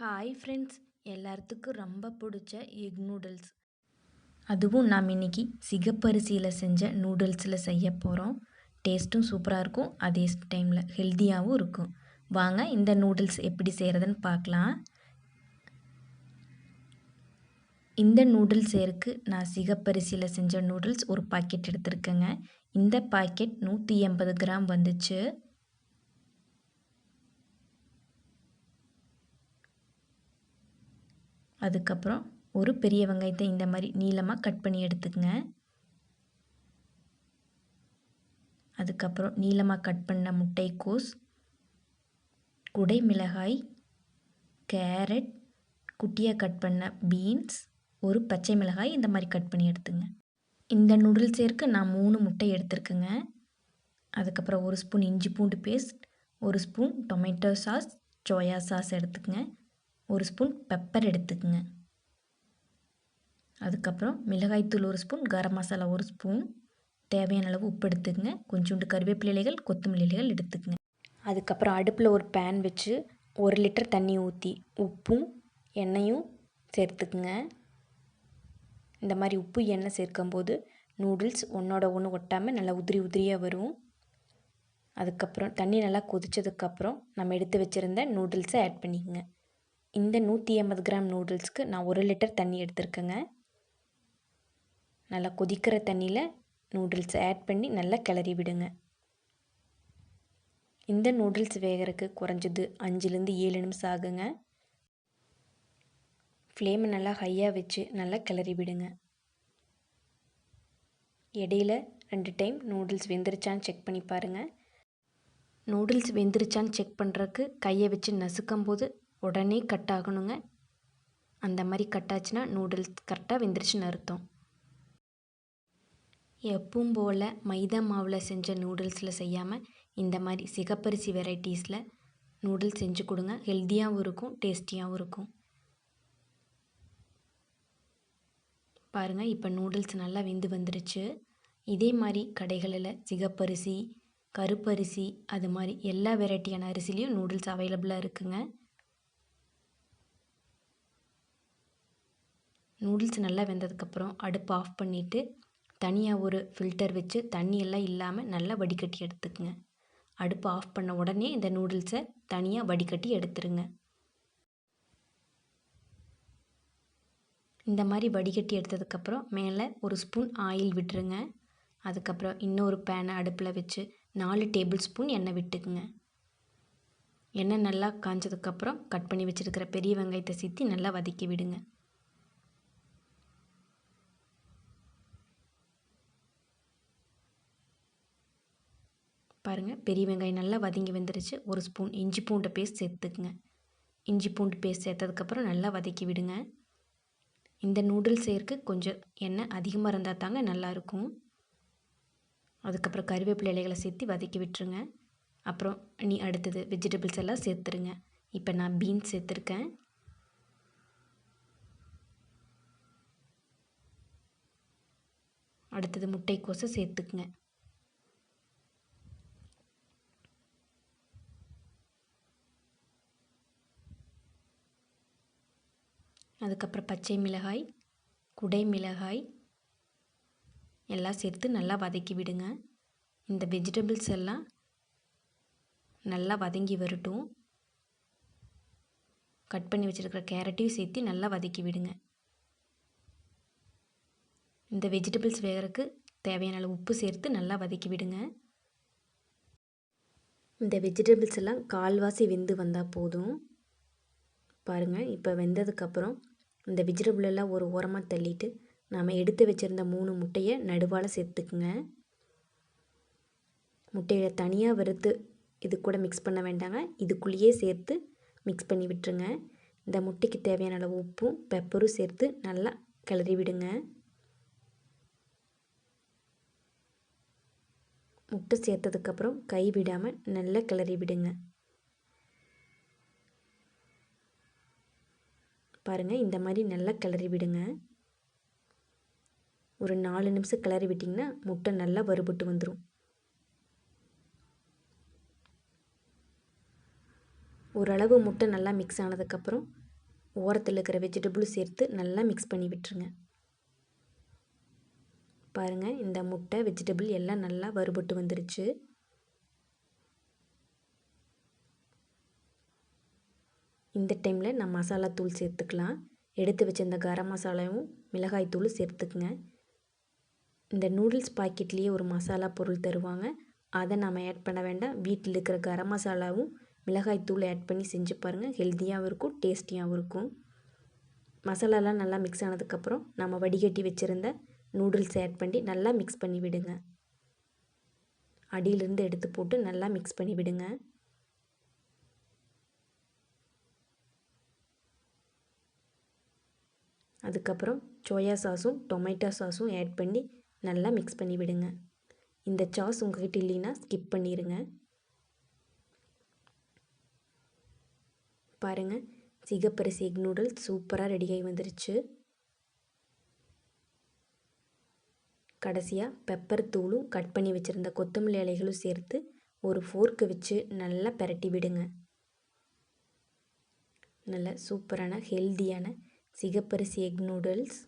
Hi friends எல்லாத்துக்கும் ரொம்ப பிடிச்ச எக் நூடுல்ஸ் அதுவும் நாம் இன்றைக்கி சிகப்பரிசியில் செஞ்ச நூடுல்ஸில் செய்ய போகிறோம் டேஸ்ட்டும் சூப்பராக இருக்கும். அதே டைமில் ஹெல்த்தியாகவும் இருக்கும். வாங்க இந்த நூடுல்ஸ் எப்படி செய்கிறதுன்னு பார்க்கலாம். இந்த நூடுல்ஸ் இருக்கு நான் சிகப்பரிசியில் செஞ்ச நூடுல்ஸ் ஒரு பாக்கெட் எடுத்திருக்கேங்க. இந்த பாக்கெட் நூற்றி எண்பது கிராம் வந்துச்சு. அதுக்கப்புறம் ஒரு பெரிய வெங்காயத்தை இந்த மாதிரி நீளமாக கட் பண்ணி எடுத்துக்கங்க. அதுக்கப்புறம் நீளமாக கட் பண்ண முட்டைக்கோஸ் குடை மிளகாய் கேரட் குட்டியாக கட் பண்ண பீன்ஸ் ஒரு பச்சை மிளகாய் இந்த மாதிரி கட் பண்ணி எடுத்துங்க. இந்த நூடுல்ஸேருக்கு நான் மூணு முட்டை எடுத்துருக்கேங்க. அதுக்கப்புறம் ஒரு ஸ்பூன் இஞ்சி பூண்டு பேஸ்ட் ஒரு spoon tomato sauce soya sauce எடுத்துக்கங்க. ஒரு ஸ்பூன் பெப்பர் எடுத்துக்குங்க. அதுக்கப்புறம் மிளகாய்த்தூள் ஒரு ஸ்பூன் கரம் மசாலா ஒரு ஸ்பூன் தேவையான அளவு உப்பு எடுத்துக்கங்க. கொஞ்சோண்டு கருவேப்பிலை இலைகள் கொத்தமல்லி இலைகள் எடுத்துக்கங்க. அதுக்கப்புறம் அடுப்பில் ஒரு பேன் வச்சு ஒரு லிட்டர் தண்ணி ஊற்றி உப்பும் எண்ணெயும் சேர்த்துக்குங்க. இந்த மாதிரி உப்பு எண்ணெய் சேர்க்கும்போது நூடுல்ஸ் ஒன்றோட ஒன்று ஒட்டாமல் நல்லா உதிரி உதிரியாக வரும். அதுக்கப்புறம் தண்ணி நல்லா கொதித்ததுக்கப்புறம் நம்ம எடுத்து வச்சுருந்த நூடுல்ஸை ஆட் பண்ணிக்கோங்க. இந்த நூற்றி எண்பது கிராம் நூடுல்ஸ்க்கு நான் ஒரு லிட்டர் தண்ணி எடுத்திருக்கேங்க. நல்லா கொதிக்கிற தண்ணியில் நூடுல்ஸை ஆட் பண்ணி நல்லா கிளறி விடுங்க. இந்த நூடுல்ஸ் வேகிறதுக்கு குறைஞ்சது அஞ்சுலேருந்து ஏழு நிமிஷம் ஆகுங்க. ஃப்ளேமை நல்லா ஹையாக வச்சு நல்லா கிளறி விடுங்க. இடையில ரெண்டு டைம் நூடுல்ஸ் வெந்துருச்சான்னு செக் பண்ணி பாருங்கள் நூடுல்ஸ் வெந்துருச்சான்னு செக் பண்ணுறக்கு கையை வச்சு நசுக்கும் போது உடனே கட் ஆகணுங்க. அந்த மாதிரி கட் ஆச்சுன்னா நூடுல்ஸ் கரெக்டாக வெந்துருச்சுன்னு அர்த்தம். எப்பவும் போல் மைதா மாவில் செஞ்ச நூடுல்ஸில் செய்யாமல் இந்த மாதிரி சிகப்பரிசி வெரைட்டிஸில் நூடுல்ஸ் செஞ்சு கொடுங்க. ஹெல்த்தியாகவும் இருக்கும் டேஸ்டியாகவும் இருக்கும். பாருங்கள் இப்போ நூடுல்ஸ் நல்லா வெந்து வந்துருச்சு. இதே மாதிரி கடைகளில் சிகப்பரிசி கருப்பரிசி அது மாதிரி எல்லா வெரைட்டியான அரிசிலையும் நூடுல்ஸ் அவைலபிளாக இருக்குங்க. நூடுல்ஸ் நல்லா வெந்ததுக்கப்புறம் அடுப்பு ஆஃப் பண்ணிவிட்டு தனியாக ஒரு ஃபில்டர் வச்சு தண்ணியெல்லாம் இல்லாமல் நல்லா வடிகட்டி எடுத்துக்கங்க. அடுப்பு ஆஃப் பண்ண உடனே இந்த நூடுல்ஸை தனியாக வடிகட்டி எடுத்துருங்க. இந்த மாதிரி வடிகட்டி எடுத்ததுக்கப்புறம் மேலே ஒரு ஸ்பூன் ஆயில் விட்டுருங்க. அதுக்கப்புறம் இன்னொரு பேனை அடுப்பில் வச்சு நாலு டேபிள் ஸ்பூன் எண்ணெய் விட்டுக்குங்க. எண்ணெய் நல்லா காஞ்சதுக்கப்புறம் கட் பண்ணி வச்சுருக்கிற பெரிய வெங்காயத்தை சீத்தி நல்லா வதக்கி விடுங்க. பாருங்கள் பெரிய வெங்காயம் நல்லா வதங்கி வந்துருச்சு. ஒரு ஸ்பூன் இஞ்சி பூண்டு பேஸ்ட் சேர்த்துக்குங்க. இஞ்சி பூண்டு பேஸ்ட் சேர்த்ததுக்கப்புறம் நல்லா வதக்கி விடுங்க. இந்த நூடுல்ஸ் செய்யறதுக்கு கொஞ்சம் எண்ணெய் அதிகமாக இருந்தால் தாங்க நல்லாயிருக்கும் அதுக்கப்புறம் கருவேப்பிலை இலைகளை சேர்த்து வதக்கி விட்டுருங்க. அப்புறம் நீ அடுத்தது வெஜிடபிள்ஸ் எல்லாம் சேர்த்துருங்க. இப்போ நான் பீன்ஸ் சேர்த்துருக்கேன். அடுத்தது முட்டைக்கோசை சேர்த்துக்குங்க. அதுக்கப்புறம் பச்சை மிளகாய் குடை மிளகாய் எல்லாம் சேர்த்து நல்லா வதக்கி விடுங்க. இந்த வெஜிடபிள்ஸ் எல்லாம் நல்லா வதங்கி வரட்டும். கட் பண்ணி வச்சுருக்கிற கேரட்டையும் சேர்த்து நல்லா வதக்கி விடுங்க. இந்த வெஜிடபிள்ஸ் வேகிறதுக்கு தேவையான அளவு உப்பு சேர்த்து நல்லா வதக்கி விடுங்க. இந்த வெஜிடபிள்ஸ் எல்லாம் கால்வாசி வெந்து வந்தால் போதும். பாருங்கள் இப்போ வெந்ததுக்கப்புறம் அந்த வெஜிடபிளெல்லாம் ஒரு ஓரமாக தள்ளிட்டு நாம் எடுத்து வச்சுருந்த மூணு முட்டையை நடுவால் சேர்த்துக்குங்க. முட்டையை தனியாக வறுத்து இது கூட மிக்ஸ் பண்ண வேண்டாங்க. இதுக்குள்ளேயே சேர்த்து மிக்ஸ் பண்ணி விட்டுருங்க. இந்த முட்டைக்கு தேவையான அளவு உப்பும் பெப்பரும் சேர்த்து நல்லா கிளறி விடுங்க. முட்டை சேர்த்ததுக்கப்புறம் கை விடாமல் நல்லா கிளறி விடுங்க. பாருங்கள் இந்த மாதிரி நல்லா கிளறி விடுங்க. ஒரு நாலு நிமிஷம் கிளறி விட்டிங்கன்னா முட்டை நல்லா வறுபட்டு வந்துடும் ஓரளவு முட்டை நல்லா மிக்ஸ் ஆனதுக்கப்புறம் ஓரத்தில் இருக்கிற வெஜிடபிளும் சேர்த்து நல்லா மிக்ஸ் பண்ணி விட்டுருங்க. பாருங்கள் இந்த முட்டை வெஜிடபிள் எல்லாம் நல்லா வறுபட்டு வந்துருச்சு. இந்த டைமில் நான் மசாலா தூள் சேர்த்துக்கலாம். எடுத்து வச்சிருந்த கரம் மசாலாவும் மிளகாய் தூள் சேர்த்துக்குங்க. இந்த நூடுல்ஸ் பாக்கெட்லேயே ஒரு மசாலா பொருள் தருவாங்க. அதை நம்ம ஆட் பண்ண வேண்டாம். வீட்டில் இருக்கிற கரம் மசாலாவும் மிளகாய் தூள் ஆட் பண்ணி செஞ்சு பாருங்கள் ஹெல்த்தியாகவும் இருக்கும் டேஸ்டியாகவும் இருக்கும். மசாலாலாம் நல்லா மிக்ஸ் ஆனதுக்கப்புறம் நம்ம வடிகட்டி வச்சுருந்த நூடுல்ஸ் ஆட் பண்ணி நல்லா மிக்ஸ் பண்ணி விடுங்க. அடியிலிருந்து எடுத்து போட்டு நல்லா மிக்ஸ் பண்ணி விடுங்க. அதுக்கப்புறம் சோயா சாஸும் டொமேட்டோ சாஸும் ஆட் பண்ணி நல்லா மிக்ஸ் பண்ணி விடுங்க. இந்த சாஸ் உங்கள்கிட்ட இல்லைன்னா ஸ்கிப் பண்ணிடுங்க பாருங்கள் சிகப்பரிசி எக் நூடுல்ஸ் சூப்பராக ரெடியாகி வந்துருச்சு. கடைசியாக பெப்பர் தூளும் கட் பண்ணி வச்சுருந்த கொத்தமல்லி இலைகளும் சேர்த்து ஒரு ஃபோர்க்கு வச்சு நல்லா பரட்டி விடுங்க. நல்ல சூப்பரான ஹெல்த்தியான சிகப்பரிசி எக் நூடுல்ஸ்.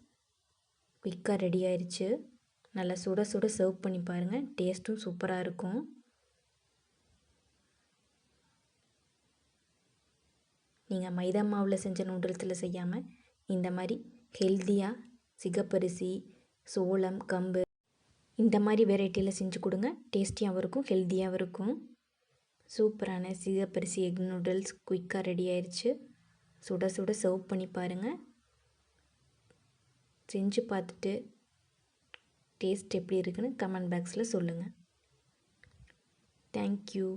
குயிக்காக ரெடி ஆயிடுச்சு நல்லா சுட சுட சர்வ் பண்ணி பாருங்கள் டேஸ்ட்டும் சூப்பராக இருக்கும். நீங்கள் மைதா மாவில் செஞ்ச நூடுல்ஸில் செய்யாமல் இந்த மாதிரி ஹெல்த்தியாக சிகப்பரிசி சோளம் கம்பு இந்த மாதிரி வெரைட்டியில் செஞ்சு கொடுங்க. டேஸ்டியாகவும் இருக்கும் ஹெல்த்தியாகவும் இருக்கும். சூப்பரான சிகப்பரிசி எக் நூடுல்ஸ் குயிக்காக ரெடி ஆயிடுச்சு சுட சுட சர்வ் பண்ணி பாருங்கள் செஞ்சு பார்த்துட்டு டேஸ்ட் எப்படி இருக்குன்னு கமெண்ட் பாக்ஸில் சொல்லுங்கள். தேங்க்யூ